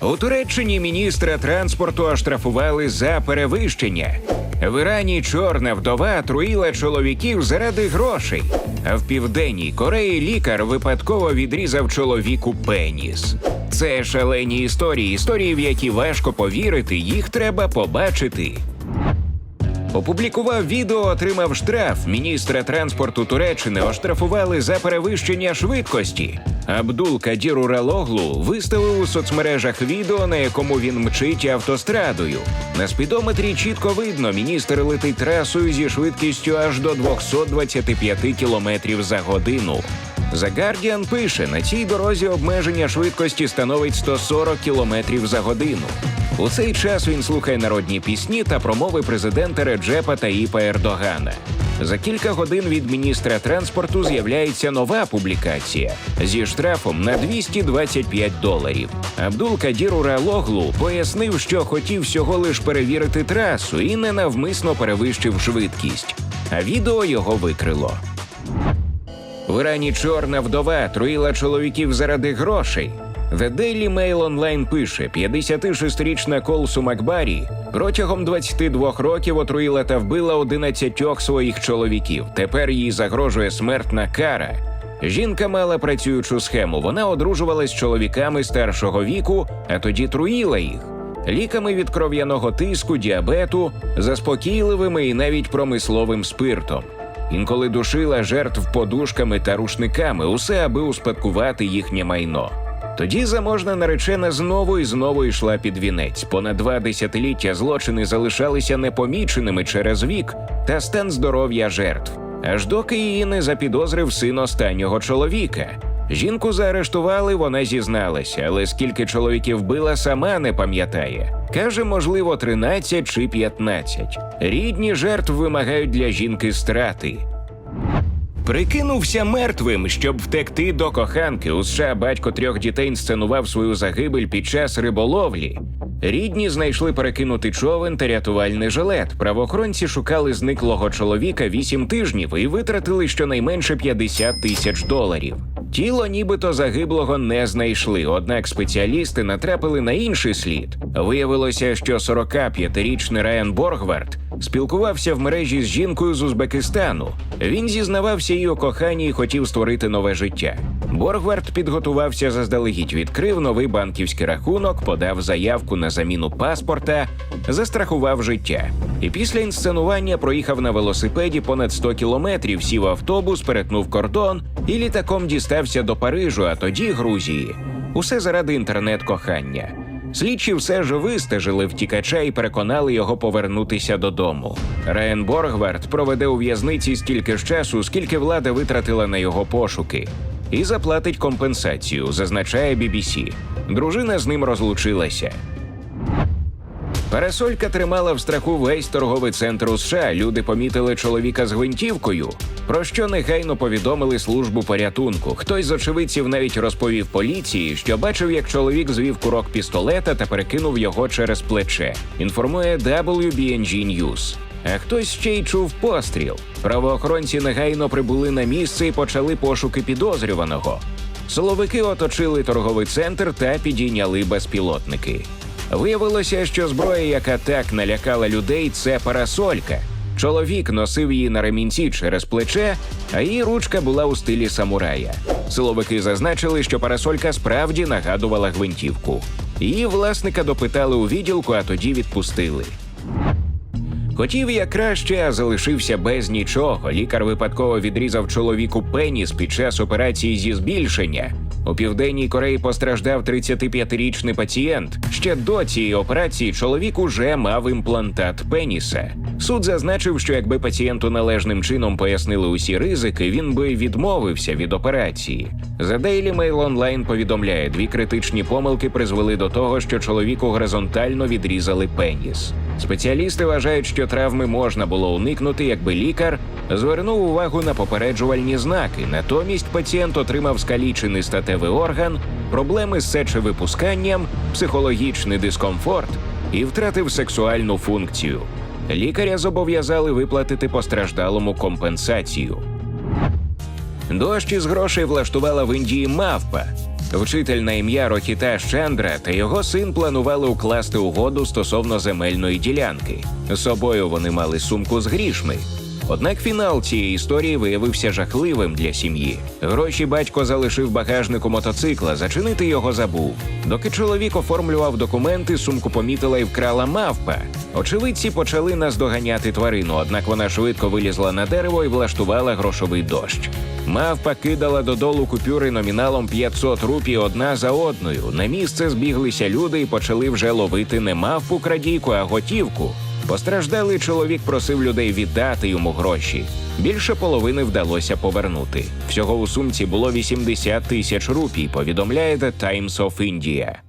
У Туреччині міністра транспорту оштрафували за перевищення. В Ірані чорна вдова труїла чоловіків заради грошей. А в південній Кореї лікар випадково відрізав чоловіку пеніс. Це шалені історії, історії, в які важко повірити, їх треба побачити. Опублікував відео, отримав штраф. Міністра транспорту Туреччини оштрафували за перевищення швидкості. Абдул Кадір Уралоглу виставив у соцмережах відео, на якому він мчить автострадою. На спідометрі чітко видно, міністр летить трасою зі швидкістю аж до 225 км за годину. The Guardian пише, на цій дорозі обмеження швидкості становить 140 км за годину. У цей час він слухає народні пісні та промови президента Реджепа Таїпа Ердогана. За кілька годин від міністра транспорту з'являється нова публікація зі штрафом на 225 доларів. Абдул Кадір Уралоглу пояснив, що хотів всього лиш перевірити трасу і ненавмисно перевищив швидкість. А відео його викрило. В чорна вдова труїла чоловіків заради грошей. The Daily Mail Online пише: 56-річна Колсу Макбарі протягом 22 років отруїла та вбила 11 своїх чоловіків. Тепер їй загрожує смертна кара. Жінка мала працюючу схему. Вона одружувалась з чоловіками старшого віку, а тоді труїла їх. Ліками від кров'яного тиску, діабету, заспокійливими і навіть промисловим спиртом. Інколи душила жертв подушками та рушниками, усе аби успадкувати їхнє майно. Тоді заможна наречена знову і знову йшла під вінець. Понад два десятиліття злочини залишалися непоміченими через вік та стан здоров'я жертв, аж доки її не запідозрив син останнього чоловіка. Жінку заарештували, вона зізналася, але скільки чоловіків била, сама не пам'ятає. Каже, можливо, 13 чи 15. Рідні жертв вимагають для жінки страти. Прикинувся мертвим, щоб втекти до коханки. У США батько трьох дітей інсценував свою загибель під час риболовлі. Рідні знайшли перекинутий човен та рятувальний жилет. Правоохоронці шукали зниклого чоловіка вісім тижнів і витратили щонайменше 50 тисяч доларів. Тіло нібито загиблого не знайшли, однак спеціалісти натрапили на інший слід. Виявилося, що 45-річний Райан Боргвард спілкувався в мережі з жінкою з Узбекистану. Він зізнавався їй у коханні і хотів створити нове життя. Боргвард підготувався заздалегідь, відкрив новий банківський рахунок, подав заявку на заміну паспорта, застрахував життя. І після інсценування проїхав на велосипеді понад 100 кілометрів, сів автобус, перетнув кордон і літаком дістався до Парижу, а тоді Грузії. Усе заради інтернет-кохання. Слідчі все ж вистежили втікача і переконали його повернутися додому. Райан Боргвард проведе у в'язниці стільки ж часу, скільки влада витратила на його пошуки, і заплатить компенсацію, зазначає BBC. Дружина з ним розлучилася. Парасолька тримала в страху весь торговий центр у США. Люди помітили чоловіка з гвинтівкою, про що негайно повідомили службу порятунку. Хтось з очевидців навіть розповів поліції, що бачив, як чоловік звів курок пістолета та перекинув його через плече. Інформує WBNG News. А хтось ще й чув постріл. Правоохоронці негайно прибули на місце і почали пошуки підозрюваного. Силовики оточили торговий центр та підійняли безпілотники. Виявилося, що зброя, яка так налякала людей, це парасолька. Чоловік носив її на ремінці через плече, а її ручка була у стилі самурая. Силовики зазначили, що парасолька справді нагадувала гвинтівку. Її власника допитали у відділку, а тоді відпустили. Хотів я краще, а залишився без нічого. Лікар випадково відрізав чоловіку пеніс під час операції зі збільшення. У південній Кореї постраждав 35-річний пацієнт. Ще до цієї операції чоловік уже мав імплантат пеніса. Суд зазначив, що якби пацієнту належним чином пояснили усі ризики, він би відмовився від операції. За Daily Mail Online повідомляє, дві критичні помилки призвели до того, що чоловіку горизонтально відрізали пеніс. Спеціалісти вважають, що травми можна було уникнути, якби лікар звернув увагу на попереджувальні знаки. Натомість пацієнт отримав скалічений статевий орган, проблеми з сечевипусканням, психологічний дискомфорт і втратив сексуальну функцію. Лікаря зобов'язали виплатити постраждалому компенсацію. Дощ із грошей влаштувала в Індії мавпа. Вчитель на ім'я Рохіта Чандра та його син планували укласти угоду стосовно земельної ділянки. Собою вони мали сумку з грішми. Однак фінал цієї історії виявився жахливим для сім'ї. Гроші батько залишив багажнику мотоцикла, зачинити його забув. Доки чоловік оформлював документи, сумку помітила і вкрала мавпа. Очевидці почали наздоганяти тварину, однак вона швидко вилізла на дерево і влаштувала грошовий дощ. Мавпа кидала додолу купюри номіналом 500 рупій одна за одною. На місце збіглися люди і почали вже ловити не мавпу крадійку, а готівку. Постраждалий чоловік просив людей віддати йому гроші. Більше половини вдалося повернути. Всього у сумці було 80 тисяч рупій. Повідомляє The Times of India.